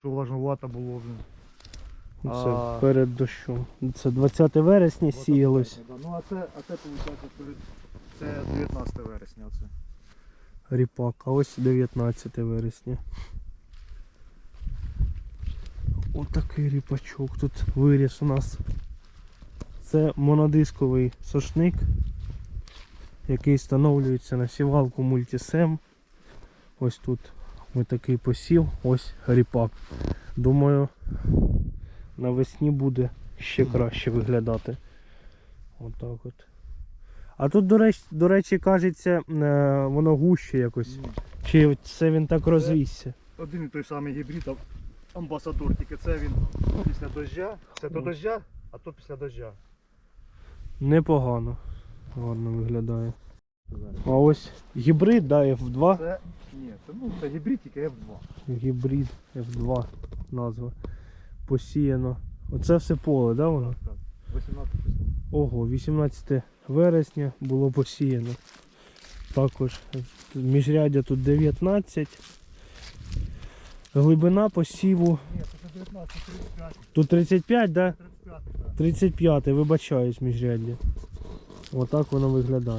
Що влажнувато було. Це А. перед дощом. Це 20 вересня сіялось. Да. Ну а це, а це виходить, це 19 вересня. Оце. Ріпак, а ось 19 вересня. Отакий ріпачок тут виріс у нас. Це монодисковий сошник, який встановлюється на сівалку мультисем. Ось тут ось такий посів, ось ріпак. Думаю, навесні буде ще краще виглядати. Отак от. А тут, до речі, до речі, кажеться, е, воно гуще якось. Чи це він так розвісся? Один і той самий гібрид, амбасадор, тільки це він після дождя. Це до дождя, а то після дождя. Непогано. Гарно виглядає. А ось гібрид, да, F2. Це, ні, це, ну, це гібрид, тільки F2. Гібрид F2 назва. Посіяно. Оце все поле, да, воно? Так, так. 18 число. Ого, 18 вересня було посіяно. Також міжряддя тут 19. Глибина посіву. Ні, це 19, 35. Тут 35, да? 35, так. 35, вибачаюсь міжряддя. Отак воно виглядає.